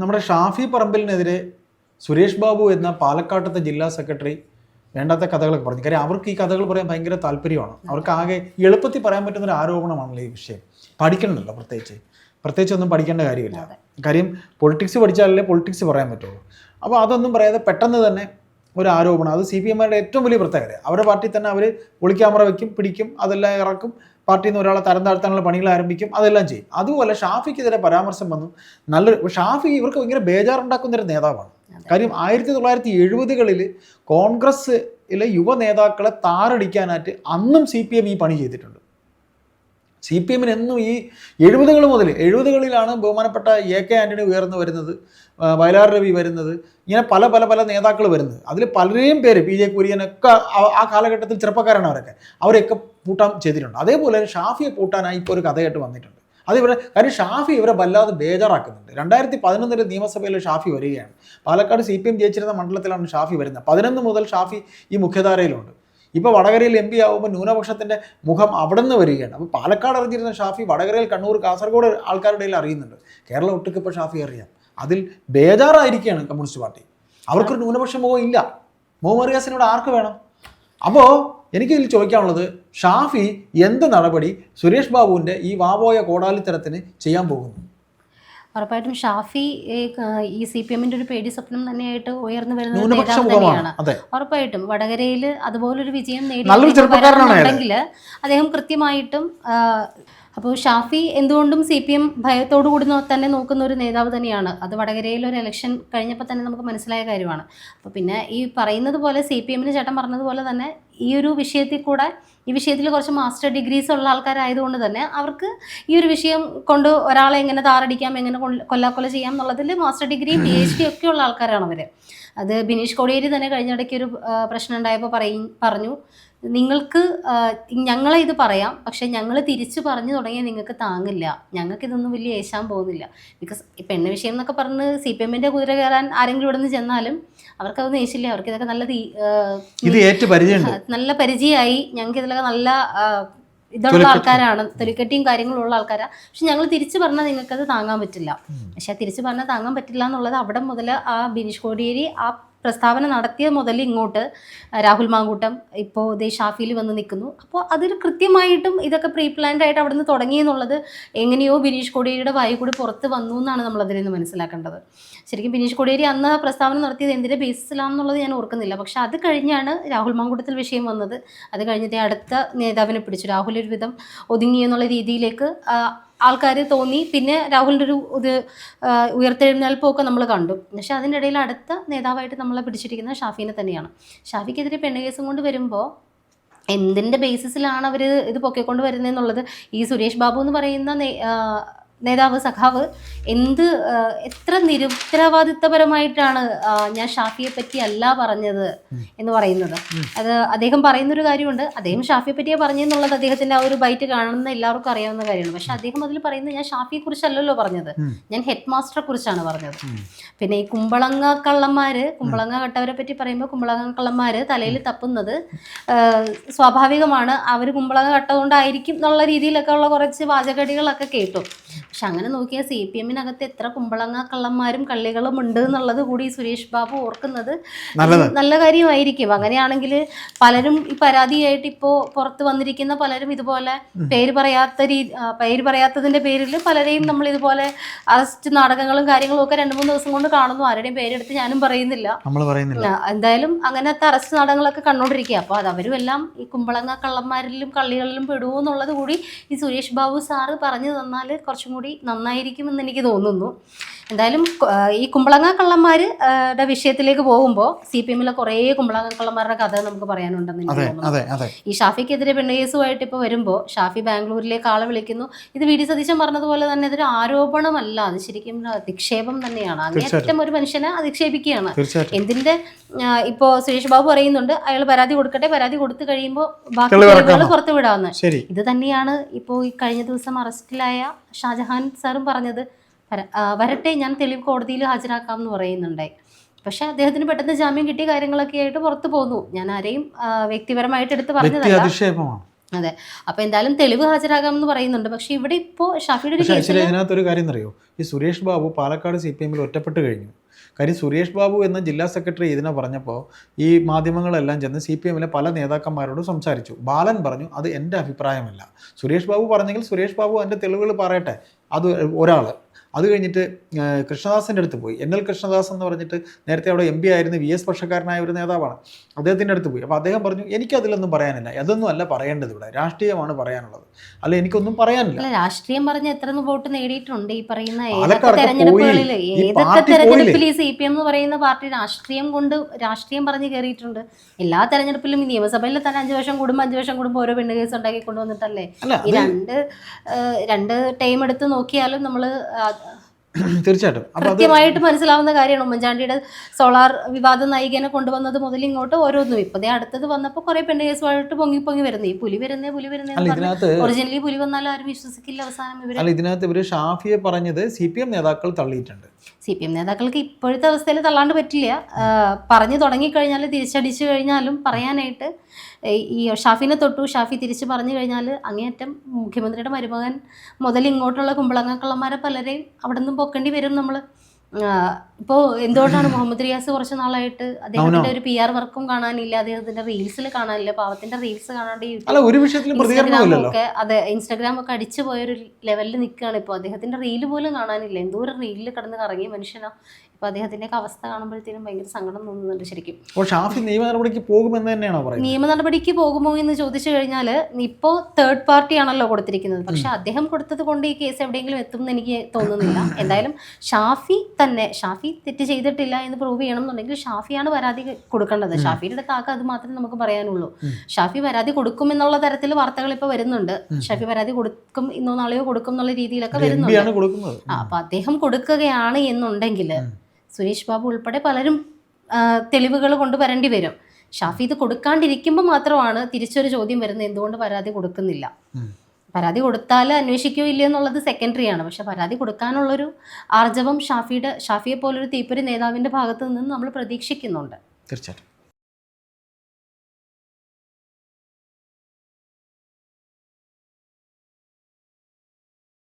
നമ്മുടെ ഷാഫി പറമ്പലിനെതിരെ സുരേഷ് ബാബു എന്ന പാലക്കാട്ടത്തെ ജില്ലാ സെക്രട്ടറി വേണ്ടാത്ത കഥകളൊക്കെ പറഞ്ഞു. കാര്യം അവർക്ക് ഈ കഥകൾ പറയാൻ ഭയങ്കര താല്പര്യമാണ്. അവർക്ക് ആകെ എളുപ്പത്തിൽ പറയാൻ പറ്റുന്ന ഒരു ആരോപണമാണല്ലോ ഈ വിഷയം. പഠിക്കണമല്ലോ പ്രത്യേകിച്ച്. പ്രത്യേകിച്ച് ഒന്നും പഠിക്കേണ്ട കാര്യമില്ല. കാര്യം പൊളിറ്റിക്സ് പഠിച്ചാലല്ലേ പൊളിറ്റിക്സ് പറയാൻ പറ്റുള്ളൂ. അപ്പോൾ അതൊന്നും പറയാതെ പെട്ടെന്ന് തന്നെ ഒരു ആരോപണം അത് സി പി എമ്മാരുടെ ഏറ്റവും വലിയ പ്രത്യേകത. അവരുടെ പാർട്ടി തന്നെ അവർ ഒളിക്യാമറ വെക്കും പിടിക്കും അതെല്ലാം ഇറക്കും. പാർട്ടിയിൽ നിന്ന് ഒരാളെ തരം താഴ്ത്താനുള്ള പണികൾ ആരംഭിക്കും അതെല്ലാം ചെയ്യും. അതുപോലെ ഷാഫിക്കെതിരെ പരാമർശം വന്നു. നല്ലൊരു ഷാഫി ഇവർക്ക് ഭയങ്കര ബേജാറുണ്ടാക്കുന്ന ഒരു നേതാവാണ്. കാര്യം ആയിരത്തി തൊള്ളായിരത്തി എഴുപതുകളിൽ കോൺഗ്രസ്സിലെ യുവ നേതാക്കളെ താറടിക്കാനായിട്ട് അന്നും സി പി എം ഈ പണി ചെയ്തിട്ടുണ്ട്. സി പി എമ്മിന് എന്നും ഈ എഴുപതുകൾ മുതൽ എഴുപതുകളിലാണ് ബഹുമാനപ്പെട്ട എ കെ ആന്റണി ഉയർന്നു വരുന്നത് വയലാർ രവി വരുന്നത് ഇങ്ങനെ പല പല പല നേതാക്കൾ വരുന്നത്. അതിൽ പലരെയും പേര് പി ജെ കുര്യനൊക്കെ ആ- ആ കാലഘട്ടത്തിൽ ചെറുപ്പക്കാരാണ് അവരൊക്കെ. അവരെയൊക്കെ പൂട്ടാൻ ചെയ്തിട്ടുണ്ട്. അതേപോലെ ഷാഫിയെ പൂട്ടാനായി ഇപ്പോൾ ഒരു കഥയായിട്ട് വന്നിട്ടുണ്ട്. അത് ഇവരെ കാര്യം ഷാഫി ഇവരെ വല്ലാതെ ബേജാറാക്കുന്നുണ്ട്. രണ്ടായിരത്തി പതിനൊന്നിൽ നിയമസഭയിൽ ഷാഫി വരികയാണ്. പാലക്കാട് സി പി എം ജയിച്ചിരുന്ന മണ്ഡലത്തിലാണ് ഷാഫി വരുന്നത്. പതിനൊന്ന് മുതൽ ഷാഫി ഈ മുഖ്യധാരയിലുണ്ട്. ഇപ്പോൾ വടകരയിൽ എം പി ആകുമ്പോൾ ന്യൂനപക്ഷത്തിന്റെ മുഖം അവിടെ നിന്ന് വരികയാണ്. അപ്പോൾ പാലക്കാട് അറിഞ്ഞിരുന്ന ഷാഫി വടകരയിൽ കണ്ണൂർ കാസർഗോഡ് ആൾക്കാരുടെ ഇടയിൽ അറിയുന്നുണ്ട്. കേരളം ഒട്ടുക്ക് ഇപ്പോൾ ഷാഫി അറിയാം. അതിൽ ബേജാറായിരിക്കുകയാണ് കമ്മ്യൂണിസ്റ്റ് പാർട്ടി. അവർക്കൊരു ന്യൂനപക്ഷ മുഖം ഇല്ല. മുഹമ്മദ് റിയാസിനോട് ആർക്ക് വേണം? അപ്പോൾ എനിക്ക് ഇതിൽ ചോദിക്കാനുള്ളത് ഷാഫി എന്ത് നടപടി സുരേഷ് ബാബുവിന്റെ ഈ വാവോയ കോടാലിത്തരത്തിന് ചെയ്യാൻ പോകുന്നു? ഉറപ്പായിട്ടും ഷാഫി ഈ, സി പി എമ്മിന്റെ ഒരു പേടി സ്വപ്നം തന്നെയായിട്ട് ഉയർന്നു വരുന്ന നേതാവ് തന്നെയാണ്. ഉറപ്പായിട്ടും വടകരയിൽ അതുപോലൊരു വിജയം നേടി നല്ലൊരു ചെറുപ്പക്കാരനാണ് അയാൾ. ഉണ്ടെങ്കിൽ അദ്ദേഹം കൃത്യമായിട്ടും അപ്പോൾ ഷാഫി എന്തുകൊണ്ടും സി പി എം ഭയത്തോടു കൂടി തന്നെ നോക്കുന്ന ഒരു നേതാവ് തന്നെയാണ്. അത് വടകരയിൽ ഒരു ഇലക്ഷൻ കഴിഞ്ഞപ്പോൾ തന്നെ നമുക്ക് മനസ്സിലായ കാര്യമാണ്. അപ്പോൾ പിന്നെ ഈ പറയുന്നത് പോലെ സി പി എമ്മിന് ചേട്ടൻ പറഞ്ഞതുപോലെ തന്നെ ഈ ഒരു വിഷയത്തിൽ കൂടെ ഈ വിഷയത്തിൽ കുറച്ച് മാസ്റ്റർ ഡിഗ്രീസ് ഉള്ള ആൾക്കാരായതുകൊണ്ട് തന്നെ അവർക്ക് ഈ ഒരു വിഷയം കൊണ്ട് ഒരാളെ എങ്ങനെ താറടിക്കാം എങ്ങനെ കൊല്ല- കൊല്ലാക്കൊല ചെയ്യാം എന്നുള്ളതിൽ മാസ്റ്റർ ഡിഗ്രിയും പി എച്ച് ഡി ഒക്കെ ഉള്ള ആൾക്കാരാണ് അവർ അത് ബിനീഷ് കോടിയേരി തന്നെ കഴിഞ്ഞിടയ്ക്ക് ഒരു പ്രശ്നം ഉണ്ടായപ്പോൾ പറയും പറഞ്ഞു നിങ്ങൾക്ക് ഞങ്ങളെ ഇത് പറയാം പക്ഷെ ഞങ്ങൾ തിരിച്ചു പറഞ്ഞു തുടങ്ങിയാൽ നിങ്ങൾക്ക് താങ്ങില്ല. ഞങ്ങൾക്ക് ഇതൊന്നും വലിയ ഏശാൻ പോകുന്നില്ല. ബിക്കോസ് ഇപ്പം പെണ്ണ് വിഷയം എന്നൊക്കെ പറഞ്ഞ് സി പി എമ്മിന്റെ കുതിര കയറാൻ ആരെങ്കിലും ഇവിടെ നിന്ന് ചെന്നാലും അവർക്കതൊന്നും ഏശില്ല അവർക്ക് ഇതൊക്കെ നല്ല നല്ല പരിചയമായി. ഞങ്ങൾക്ക് ഇതിലൊക്കെ നല്ല ഇതുള്ള. ആൾക്കാരാണ്. തൊലിക്കെട്ടിയും കാര്യങ്ങളും ഉള്ള ആൾക്കാരാണ് പക്ഷെ ഞങ്ങൾ തിരിച്ചു പറഞ്ഞാൽ നിങ്ങൾക്കത് താങ്ങാൻ പറ്റില്ല. പക്ഷെ തിരിച്ചു പറഞ്ഞാൽ താങ്ങാൻ പറ്റില്ല എന്നുള്ളത് അവിടെ മുതൽ ആ ബിനീഷ് കോടിയേരി ആ പ്രസ്താവന നടത്തിയ മുതൽ ഇങ്ങോട്ട് രാഹുൽ മാങ്കൂട്ടം ഇപ്പോൾ ദേ ഷാഫിയിൽ വന്ന് നിൽക്കുന്നു. അപ്പോൾ അതൊരു കൃത്യമായിട്ടും ഇതൊക്കെ പ്രീ പ്ലാൻഡ് ആയിട്ട് അവിടെ നിന്ന് തുടങ്ങി എന്നുള്ളത് എങ്ങനെയോ ബിനീഷ് കോടിയേരിയുടെ വായി കൂടി പുറത്ത് വന്നു എന്നാണ് നമ്മൾ അതിൽ നിന്ന് മനസ്സിലാക്കേണ്ടത്. ശരിക്കും ബിനീഷ് കോടിയേരി അന്ന് പ്രസ്താവന നടത്തിയത് എന്തിന്റെ ബേസിസിലാണെന്നുള്ളത് ഞാൻ ഓർക്കുന്നില്ല. പക്ഷേ അത് കഴിഞ്ഞാണ് രാഹുൽ മാങ്കൂട്ടത്തിൽ വിഷയം വന്നത്. അത് കഴിഞ്ഞിട്ട് അടുത്ത നേതാവിനെ പിടിച്ചു. രാഹുൽ ഒരുവിധം ഒതുങ്ങി എന്നുള്ള രീതിയിലേക്ക് ആൾക്കാർ തോന്നി. പിന്നെ രാഹുലിന്റെ ഒരു ഇത് ഉയർത്തെഴുന്നേൽപ്പൊക്കെ നമ്മൾ കണ്ടു. പക്ഷെ അതിന്റെ ഇടയിൽ അടുത്ത നേതാവായിട്ട് നമ്മളെ പിടിച്ചിരിക്കുന്നത് ഷാഫിനെ തന്നെയാണ്. ഷാഫിക്കെതിരെ പെണ്ണ് കേസും കൊണ്ട് വരുമ്പോൾ എന്തിന്റെ ബേസിസിലാണ് അവർ ഇത് പൊക്കിക്കൊണ്ട് വരുന്നതെന്നുള്ളത് ഈ സുരേഷ് ബാബു എന്ന് പറയുന്ന നേതാവ് സഖാവ് എന്ത് എത്ര നിരുത്തരവാദിത്തപരമായിട്ടാണ് ഞാൻ ഷാഫിയെ പറ്റി അല്ല പറഞ്ഞത് എന്ന് പറയുന്നത്. അത് അദ്ദേഹം പറയുന്നൊരു കാര്യമുണ്ട്. അദ്ദേഹം ഷാഫിയെ പറ്റിയാ പറഞ്ഞെന്നുള്ളത് അദ്ദേഹത്തിന്റെ ആ ഒരു ബൈറ്റ് കാണുന്ന എല്ലാവർക്കും അറിയാവുന്ന കാര്യമാണ്. പക്ഷെ അദ്ദേഹം അതിൽ പറയുന്നത് ഞാൻ ഷാഫിയെ കുറിച്ചല്ലല്ലോ പറഞ്ഞത്. ഞാൻ ഹെഡ് മാസ്റ്ററെ കുറിച്ചാണ് പറഞ്ഞത്. പിന്നെ ഈ കുമ്പളങ്ങ കള്ളന്മാര് കുമ്പളങ്ങ കട്ടവരെ പറ്റി പറയുമ്പോൾ കുമ്പളങ്ങ കള്ളന്മാര് തലയിൽ തപ്പുന്നത് സ്വാഭാവികമാണ്. അവർ കുമ്പളങ്ങ കട്ടതുകൊണ്ടായിരിക്കും എന്നുള്ള രീതിയിലൊക്കെ ഉള്ള കുറച്ച് വാചകടികളൊക്കെ കേട്ടു. പക്ഷെ അങ്ങനെ നോക്കിയാൽ സി പി എമ്മിനകത്ത് എത്ര കുമ്പളങ്ങ കള്ളന്മാരും കള്ളികളും ഉണ്ട് എന്നുള്ളത് കൂടി സുരേഷ് ബാബു ഓർക്കുന്നത് നല്ല കാര്യമായിരിക്കും. അങ്ങനെയാണെങ്കിൽ പലരും ഈ പരാതിയായിട്ട് ഇപ്പോൾ പുറത്ത് വന്നിരിക്കുന്ന പലരും ഇതുപോലെ പേര് പറയാത്ത രീതി പേര് പറയാത്തതിന്റെ പേരിൽ പലരെയും നമ്മൾ ഇതുപോലെ അറസ്റ്റ് നാടകങ്ങളും കാര്യങ്ങളും ഒക്കെ രണ്ട് മൂന്ന് ദിവസം കൊണ്ട് കാണുന്നു. ആരുടെയും പേരെടുത്ത് ഞാനും പറയുന്നില്ല. എന്തായാലും അങ്ങനത്തെ അറസ്റ്റ് നാടകങ്ങളൊക്കെ കണ്ടോണ്ടിരിക്കുക അപ്പോൾ അത് അവരും എല്ലാം ഈ കുമ്പളങ്ങ കള്ളന്മാരിലും കള്ളികളിലും പെടുമോ എന്നുള്ളത് കൂടി ഈ സുരേഷ് ബാബു സാറ് പറഞ്ഞു തന്നാൽ കുറച്ചും കൂടി നന്നായിരിക്കുമെന്ന് എനിക്ക് തോന്നുന്നു. എന്തായാലും ഈ കുമ്പളങ്ങ കള്ളന്മാരുടെ വിഷയത്തിലേക്ക് പോകുമ്പോൾ സി പി എമ്മിലെ കുറേ കുമ്പളങ്ങ കള്ളന്മാരുടെ കഥ നമുക്ക് പറയാനുണ്ടെന്ന് എനിക്ക് തോന്നുന്നു. ഈ ഷാഫിക്കെതിരെ പെണ്ണുകേസുമായിട്ട് ഇപ്പോൾ വരുമ്പോൾ ഷാഫി ബാംഗ്ലൂരിലേക്ക് ആളെ വിളിക്കുന്നു. ഇത് വി ഡി സതീശൻ പറഞ്ഞതുപോലെ തന്നെ ഇതൊരു ആരോപണമല്ല. അത് ശരിക്കും അധിക്ഷേപം തന്നെയാണ്. അങ്ങേറ്റം ഒരു മനുഷ്യനെ അധിക്ഷേപിക്കുകയാണ്. എന്തിന്റെ ആ, ഇപ്പോ സുരേഷ് ബാബു പറയുന്നുണ്ട് അയാൾ പരാതി കൊടുക്കട്ടെ പരാതി കൊടുത്തു കഴിയുമ്പോൾ ബാക്കി പുറത്തു വിടാന്ന് ഇത് തന്നെയാണ് ഇപ്പോൾ ഈ കഴിഞ്ഞ ദിവസം അറസ്റ്റിലായ ഷാജഹാൻ സാറും പറഞ്ഞത് വരട്ടെ ഞാൻ തെളിവ് കോടതിയിൽ ഹാജരാക്കാം എന്ന് പറയുന്നുണ്ടായി പക്ഷെ അദ്ദേഹത്തിന് പെട്ടെന്ന് ജാമ്യം കിട്ടിയ കാര്യങ്ങളൊക്കെ ആയിട്ട് പുറത്തു പോന്നു. ഞാൻ ആരെയും വ്യക്തിപരമായിട്ട് എടുത്ത് പറഞ്ഞതല്ല. അതെ. അപ്പൊ എന്തായാലും തെളിവ് ഹാജരാകാമെന്ന് പറയുന്നുണ്ട്. പക്ഷെ ഇവിടെ ഇപ്പോ ഷാഫിയുടെ ഒരു കേസിൽ കാര്യം അറിയോ ഈ സുരേഷ് ബാബു പാലക്കാട് സി പി എമ്മിൽ ഒറ്റപ്പെട്ട് കഴിഞ്ഞു. കാര്യം സുരേഷ് ബാബു എന്ന ജില്ലാ സെക്രട്ടറി ഇതിനെ പറഞ്ഞപ്പോൾ ഈ മാധ്യമങ്ങളെല്ലാം ചെന്ന് സി പി എമ്മിലെ പല നേതാക്കന്മാരോടും സംസാരിച്ചു. ബാലൻ പറഞ്ഞു അത് എന്റെ അഭിപ്രായമല്ല. സുരേഷ് ബാബു പറഞ്ഞെങ്കിൽ സുരേഷ് ബാബു അതിന്റെ തെളിവുകൾ പറയട്ടെ. അത് ഒരാൾ അത് കഴിഞ്ഞിട്ട് കൃഷ്ണദാസിന്റെ അടുത്ത് പോയി. എൻ എൽ കൃഷ്ണദാസ് എന്ന് പറഞ്ഞിട്ട് നേരത്തെ അവിടെ എം പി ആയിരുന്ന വി എസ് പക്ഷക്കാരനായ ഒരു നേതാവാണ്. അദ്ദേഹത്തിന്റെ അടുത്ത് പോയി. അപ്പോൾ അദ്ദേഹം പറഞ്ഞു എനിക്കതിലൊന്നും പറയാനില്ല. അതൊന്നും അല്ല പറയേണ്ടത് ഇവിടെ. രാഷ്ട്രീയമാണ് പറയാനുള്ളത്. അല്ല എനിക്കൊന്നും പറയാനില്ല. രാഷ്ട്രീയം പറഞ്ഞ് എത്ര വോട്ട് നേടിയിട്ടുണ്ട്. ഈ പറയുന്ന തെരഞ്ഞെടുപ്പുകളിൽ ഈ ഏതൊക്കെ പാർട്ടി തെരഞ്ഞെടുപ്പിൽ ഈ സി പി എം എന്ന് പറയുന്ന പാർട്ടി രാഷ്ട്രീയം കൊണ്ട് രാഷ്ട്രീയം പറഞ്ഞ് കയറിയിട്ടുണ്ട് എല്ലാ തെരഞ്ഞെടുപ്പിലും ഈ നിയമസഭയിൽ തന്നെ അഞ്ചു വർഷം കൂടുമ്പോൾ അഞ്ചു വർഷം കൂടുമ്പോൾ ഓരോ പെണ്ണ് കേസ് ഉണ്ടാക്കി കൊണ്ടുവന്നിട്ടല്ലേ? ഈ രണ്ട് രണ്ട് ടൈം എടുത്ത് നോക്കിയാലും നമ്മൾ തീർച്ചയായിട്ടും. കൃത്യമായിട്ട് മനസ്സിലാവുന്ന കാര്യമാണ്. ഉമ്മൻചാണ്ടിയുടെ സോളാർ വിവാദ നായികനെ കൊണ്ടുവന്നത് മുതൽ ഇങ്ങോട്ട് ഓരോന്നും. ഇപ്പൊ അടുത്തത് വന്നപ്പോൾ കുറെ പെണ്ണ് കേസുമായിട്ട് പൊങ്ങി പൊങ്ങി വരുന്നു. ഈ പുലി വരുന്നേ പുലി വരുന്നേ ഒറിജിനലി പുലി വന്നാലും ആരും വിശ്വസിക്കില്ല അവസാനം ഇവർ. ഇതിനകത്ത് ഇവർ ഷാഫിയെ പറഞ്ഞത് സി പി എം നേതാക്കൾ തള്ളിയിട്ടുണ്ട്. സി പി എം നേതാക്കൾക്ക് ഇപ്പോഴത്തെ അവസ്ഥയിൽ തള്ളാണ്ട് പറ്റില്ല. പറഞ്ഞു പറഞ്ഞു തുടങ്ങിക്കഴിഞ്ഞാൽ തിരിച്ചടിച്ചു കഴിഞ്ഞാലും പറയാനായിട്ട് ഈ ഷാഫിനെ തൊട്ടു ഷാഫി തിരിച്ച് പറഞ്ഞു കഴിഞ്ഞാൽ അങ്ങേയറ്റം മുഖ്യമന്ത്രിയുടെ മരുമകൻ മുതൽ ഇങ്ങോട്ടുള്ള കുമ്പളങ്ങക്കള്ളന്മാരെ പലരെയും അവിടെ നിന്നും പൊക്കേണ്ടി വരും നമ്മൾ ഇപ്പോൾ എന്തുകൊണ്ടാണ് മുഹമ്മദ് റിയാസ് കുറച്ച് നാളായിട്ട് അദ്ദേഹത്തിന്റെ ഒരു പി ആർ വർക്കും കാണാനില്ല അദ്ദേഹത്തിന്റെ റീൽസിൽ കാണാനില്ല. പാവത്തിന്റെ റീൽസ് കാണാണ്ട് ഇൻസ്റ്റാഗ്രാമൊക്കെ അതെ ഇൻസ്റ്റാഗ്രാം ഒക്കെ അടിച്ചു പോയൊരു ലെവലിൽ നിൽക്കുകയാണ് ഇപ്പോൾ അദ്ദേഹത്തിന്റെ റീൽ പോലും കാണാനില്ല. എന്തോ ഒരു റീലിൽ കിടന്ന് കറങ്ങിയ മനുഷ്യനാ. ഇപ്പൊ അദ്ദേഹത്തിന്റെ ഒക്കെ അവസ്ഥ കാണുമ്പോഴത്തേനും ഭയങ്കര സങ്കടം തോന്നുന്നുണ്ട് ശരിക്കും. അപ്പോൾ ഷാഫി നിയമ നടപടിക്ക് പോകുമെന്ന് തന്നെയാണോ പറയുന്നത്? നിയമ നടപടിക്ക് പോകുമോ എന്ന് ചോദിച്ചു കഴിഞ്ഞാൽ ഇപ്പോ തേർഡ് പാർട്ടി ആണല്ലോ കൊടുത്തിരിക്കുന്നത്. പക്ഷെ അദ്ദേഹം കൊടുത്തത് കൊണ്ട് ഈ കേസ് എവിടെയെങ്കിലും എത്തും എന്ന് എനിക്ക് തോന്നുന്നില്ല. എന്തായാലും ഷാഫി തന്നെ ഷാഫി തെറ്റ് ചെയ്തിട്ടില്ല എന്ന് പ്രൂവ് ചെയ്യണം എന്നുണ്ടെങ്കിൽ ഷാഫിയാണ് പരാതി കൊടുക്കേണ്ടത്. ഷാഫിയുടെ അടുത്ത് ആകെ അത് മാത്രമേ നമുക്ക് പറയാനുള്ളൂ. ഷാഫി പരാതി കൊടുക്കും എന്നുള്ള തരത്തിൽ വാർത്തകൾ ഇപ്പോൾ വരുന്നുണ്ട്. ഷാഫി പരാതി കൊടുക്കും ഇന്നോ നാളെയോ കൊടുക്കും എന്നുള്ള രീതിയിലൊക്കെ വരുന്നുണ്ട്. ആ അപ്പൊ അദ്ദേഹം കൊടുക്കുകയാണ് എന്നുണ്ടെങ്കിൽ സുരേഷ് ബാബു ഉൾപ്പെടെ പലരും തെളിവുകൾ കൊണ്ടുവരേണ്ടി വരും. ഷാഫി ഇത് കൊടുക്കാണ്ടിരിക്കുമ്പോൾ മാത്രമാണ് തിരിച്ചൊരു ചോദ്യം വരുന്നത്. എന്തുകൊണ്ട് പരാതി കൊടുക്കുന്നില്ല. പരാതി കൊടുത്താൽ അന്വേഷിക്കുകയോ ഇല്ലയോ എന്നുള്ളത് സെക്കൻഡറി ആണ് പക്ഷെ പരാതി കൊടുക്കാനുള്ളൊരു ആർജവം ഷാഫിയുടെ ഷാഫിയെ പോലൊരു തീപ്പൊരി നേതാവിന്റെ ഭാഗത്ത് നിന്ന് നമ്മൾ പ്രതീക്ഷിക്കുന്നുണ്ട്. തീർച്ചയായിട്ടും.